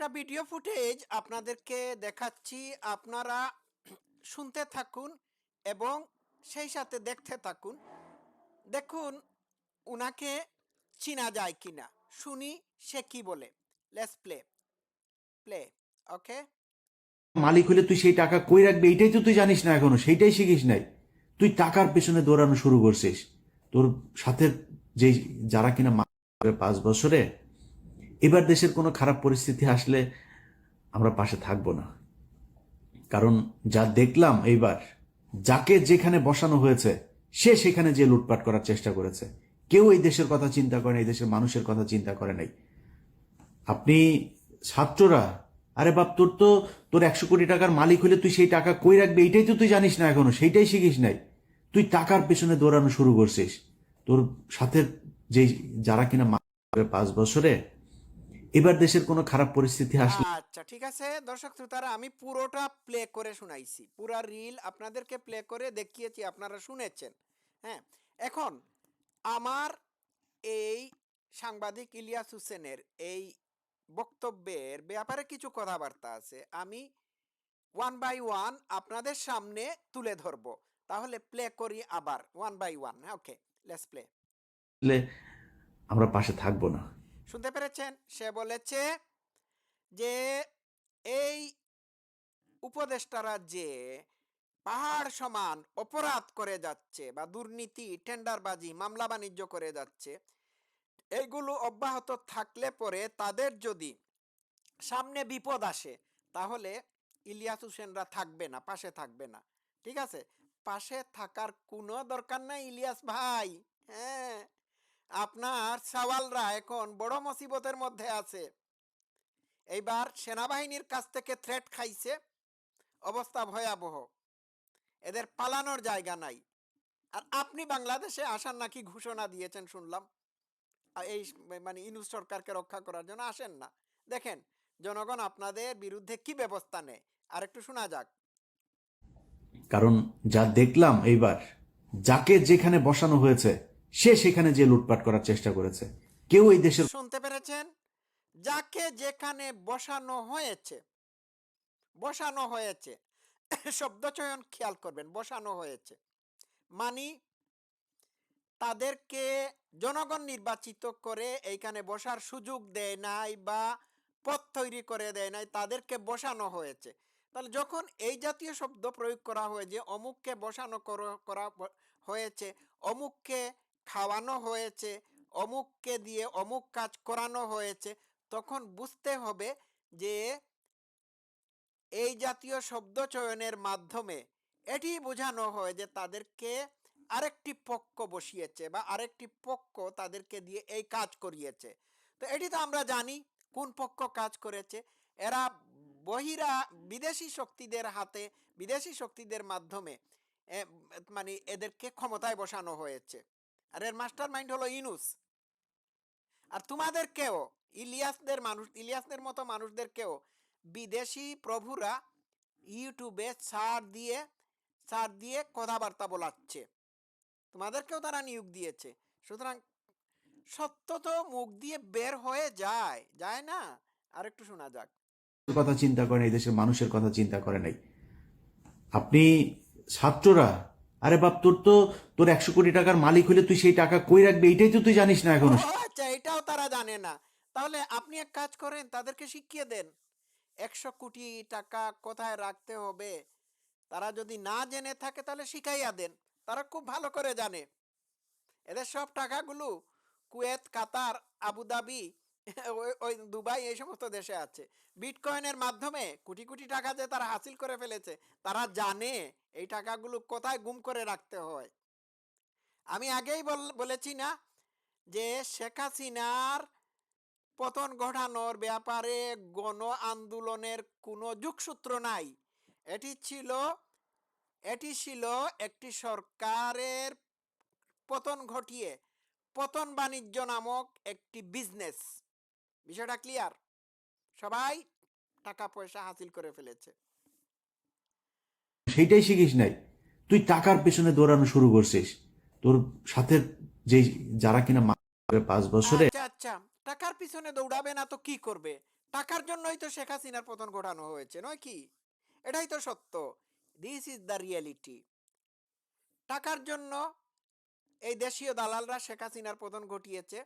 একটা video footage আপনাদেরকে দেখাচ্ছি। আপনারা শুনতে থাকুন এবং সেই সাথে দেখতে থাকুন। দেখুন, উনাকে চিনা যায় কিনা। শুনি সে কি বলে। লেটস প্লে প্লে ওকে মালিক হলে তুই সেই টাকা কই রাখবি? এইটাই তো তুই জানিস না এখনও। সেইটাই শিখিস নাই। তুই টাকার পেছনে দৌড়ানো শুরু করছিস। তোর সাথে যে যারা কিনা পাঁচ বছরে এবার দেশের কোনো খারাপ পরিস্থিতি আসলে আমরা পাশে থাকব না। কারণ যা দেখলাম এইবার, যাকে যেখানে বসানো হয়েছে, সে সেখানে যে লুটপাট করার চেষ্টা করেছে। কেউ এই দেশের কথা চিন্তা করে এই দেশের মানুষের কথা চিন্তা করে নাই। আপনি ছাত্ররা, আরে বাপ, তোর তো, তোর একশো কোটি টাকার মালিক হলে তুই সেই টাকা কই রাখবি? এইটাই তো তুই জানিস না এখনও, সেইটাই শিখিস নাই। তুই টাকার পেছনে দৌড়ানো শুরু করছিস। তোর সাথে যে, যারা কিনা পাঁচ বছরে এবার দেশের কোনো খারাপ পরিস্থিতি আসলে আচ্ছা ঠিক আছে। দর্শক শ্রোতারা আমি পুরোটা প্লে করে শোনাইছি। পুরো রিল আপনাদেরকে প্লে করে দেখিয়েছি আপনারা শুনেছেন। হ্যাঁ এখন আমার এই সাংবাদিক ইলিয়াস হোসেনের এই বক্তব্যের ব্যাপারে কিছু কথাবার্তা আছে। আমি ওয়ান বাই ওয়ান আপনাদের সামনে তুলে ধরবো। তাহলে প্লে করি আবার ওয়ান বাই ওয়ান হ্যাঁ ওকে লেটস প্লে আমরা পাশে থাকব না। শুনতে পেরেছেন? সে বলেছে যে, এই উপদেষ্টারা যে পাহাড় সমান অপরাধ করে যাচ্ছে বা দুর্নীতি, টেন্ডারবাজি, মামলা বাণিজ্য করে যাচ্ছে এইগুলো অব্যাহত থাকলে পরে তাদের যদি সামনে বিপদ আসে, তাহলে ইলিয়াস হোসেনরা থাকবে না, পাশে থাকবে না। ঠিক আছে? পাশে থাকার কোনো দরকার নাই ইলিয়াস ভাই। হ্যাঁ। আপনার সাওয়ালরা এখন বড় মুসিবতের মধ্যে আছে। এইবার সেনাবাহিনীর কাছ থেকে থ্রেট খাইছে। অবস্থা ভয়াবহ। এদের পালানোর জায়গা নাই। আর আপনি বাংলাদেশে আসার নাকি ঘোষণা দিয়েছেন শুনলাম। এই মানে ইনু সরকারকে রক্ষা করার জন্য আসেন না। দেখেন, জনগণ আপনাদের বিরুদ্ধে কি ব্যবস্থা নেয়? আর একটু শোনা যাক। কারণ যা দেখলাম এইবার, যাকে যেখানে বসানো হয়েছে সে সেখানে যে লুটপাট করার চেষ্টা করেছে। কেউ এই দেশের শুনতে পেরেছেন? যাকে যেখানে বসানো হয়েছে বসানো হয়েছে শব্দচয়ন খেয়াল করবেন, বসানো হয়েছে। মানি তাদেরকে জনগণ নির্বাচিত করে এইখানে বসার সুযোগ দেয় নাই বা পথ তৈরি করে দেয় নাই, তাদেরকে বসানো হয়েছে। তাহলে যখন এই জাতীয় শব্দ প্রয়োগ করা হয় যে অমুককে বসানো করা হয়েছে, অমুককে খাওয়ানো হয়েছে, অমুককে দিয়ে অমুক কাজ করানো হয়েছে, তখন বুঝতে হবে যে এই জাতীয় শব্দ চয়নের মাধ্যমে এটি বোঝানো হয় যে তাদেরকে আরেকটি পক্ষ বসিয়েছে বা আরেকটি পক্ষ তাদেরকে দিয়ে এই কাজ করিয়েছে। তো এটি তো আমরা জানি কোন পক্ষ কাজ করেছে। এরা বহিরা বিদেশি শক্তিদের হাতে, বিদেশি শক্তিদের মাধ্যমে মানে এদেরকে ক্ষমতায় বসানো হয়েছে। আর এর মাস্টার মাইন্ড হলো ইনুস। আর তোমাদেরকেও ইলিয়াসদের মানুষ ইলিয়াসদের মতো মানুষদেরকেও বিদেশি প্রভুরা ইউটিউবে সার দিয়ে সার দিয়ে কথাবার্তা বলাচ্ছে। তোমাদেরকেও তারা নিয়োগ দিয়েছে। সুতরাং সত্য তো মুখ দিয়ে বের হয়ে যায় যায় না? আর একটু শোনা যাক। কথা চিন্তা করে নাই, দেশের মানুষের কথা চিন্তা করে নাই। আপনি ছাত্ররা আরে বাপ, তোর তো, তোর একশো কোটি টাকার মালিক হলে তুই সেই টাকা কই রাখবি? এইটাই তো তুই জানিস না এখনও। আচ্ছা এটাও তারা জানে না। তাহলে আপনি এক কাজ করেন, তাদেরকে শিখিয়ে দেন। একশো কোটি টাকা কোথায় রাখতে হবে? তারা যদি না জেনে থাকে, তাহলে শিখাইয়া দেন। তারা খুব ভালো করে জানে। এদের সব টাকাগুলো কুয়েত, কাতার, আবুধাবি ওই দুবাই এই সমস্ত দেশে আছে। বিটকয়েনের মাধ্যমে কোটি কোটি টাকা যে তারা হাসিল করে ফেলেছে, তারা জানে এই টাকাগুলো কোথায় গুম করে রাখতে হয়। আমি আগেই বলেছি না যে শেখ হাসিনার পতন ঘটানোর ব্যাপারে গণ আন্দোলনের কোনো যুগসূত্র নাই। এটি ছিল এটি ছিল একটি সরকারের পতন ঘটিয়ে পতন বাণিজ্য নামক একটি বিজনেস বিষয়টা ক্লিয়ার সবাই টাকা পয়সা হাসিল করে ফেলেছে। সেইটাই শিখিস নাই। তুই টাকার পেছনে দৌড়ানো শুরু করছিস। তোর সাথে যে যারা কিনা পাঁচ বছরে আচ্ছা আচ্ছা। টাকার পিছনে দৌড়াবে না তো কি করবে? টাকার জন্যই তো শেখ হাসিনার পতন ঘটানো হয়েছে নয় কি? এটাই তো সত্য। দিস ইজ দ্য রিয়েলিটি টাকার জন্য এই দেশীয় দালালরা শেখ হাসিনার পতন ঘটিয়েছে।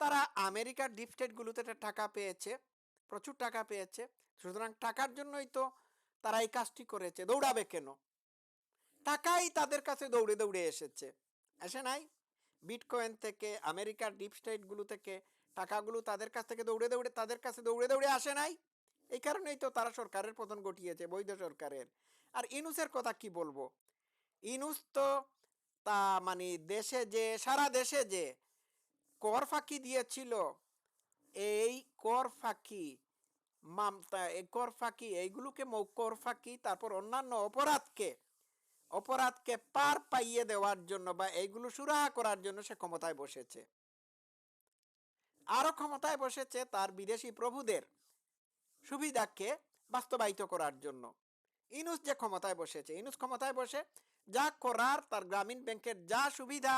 তারা আমেরিকার ডিপ স্টেটগুলোতে টাকা পেয়েছে, প্রচুর টাকা পেয়েছে। সুতরাং টাকার জন্যই তো তারা এই কাজটি করেছে। দৌড়াবে কেন? টাকাই তাদের কাছে দৌড়ে দৌড়ে এসেছে। আসে নাই। বিটকয়েন থেকে, আমেরিকার ডিপ স্টেটগুলো থেকে টাকাগুলো তাদের কাছ থেকে দৌড়ে দৌড়ে, তাদের কাছে দৌড়ে দৌড়ে আসে নাই। এই কারণেই তো তারা সরকারের পতন ঘটিয়েছে, বৈধ সরকারের। আর ইনুসের কথা কি বলব? ইনুস তো তা মানে দেশে যে, সারা দেশে যে কর ফাঁকি দিয়েছিল। এই কর ফাঁকি মামতা কর ফাঁকি, এইগুলোকে কর ফাঁকি, তারপর অন্যান্য অপরাধকে অপরাধকে পার পাইয়ে দেওয়ার জন্য বা এইগুলো সুরাহা করার জন্য সে ক্ষমতায় বসেছে। আরও ক্ষমতায় বসেছে তার বিদেশি প্রভুদের সুবিধাকে বাস্তবায়িত করার জন্য। ইনুস যে ক্ষমতায় বসেছে, ইনুস ক্ষমতায় বসে যা করার, তার গ্রামীণ ব্যাংকের যা সুবিধা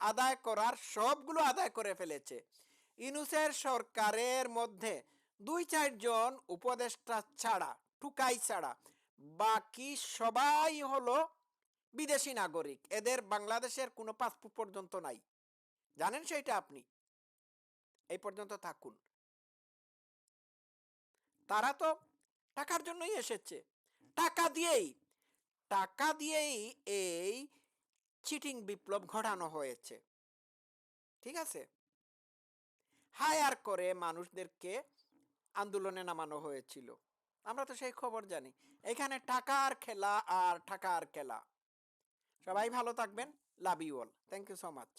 আদায় করার সবগুলো আদায় করে ফেলেছে। ইনুসের সরকারের মধ্যে দুই চারজন উপদেষ্টা ছাড়া, টুকাই ছাড়া, বাকি সবাই হলো বিদেশি নাগরিক। এদের বাংলাদেশের কোনো পাসপোর্ট পর্যন্ত নাই। জানেন সেটা আপনি? এই পর্যন্ত থাকুন। তারা তো টাকার জন্যই এসেছে। টাকা দিয়েই টাকা দিয়েই এই চিটিং বিপ্লব ঘটানো হয়েছে। ঠিক আছে? হায়ার করে মানুষদেরকে আন্দোলনে নামানো হয়েছিল। আমরা তো সেই খবর জানি। এখানে টাকার খেলা আর টাকার খেলা। সবাই ভালো থাকবেন। Love you all thank you so much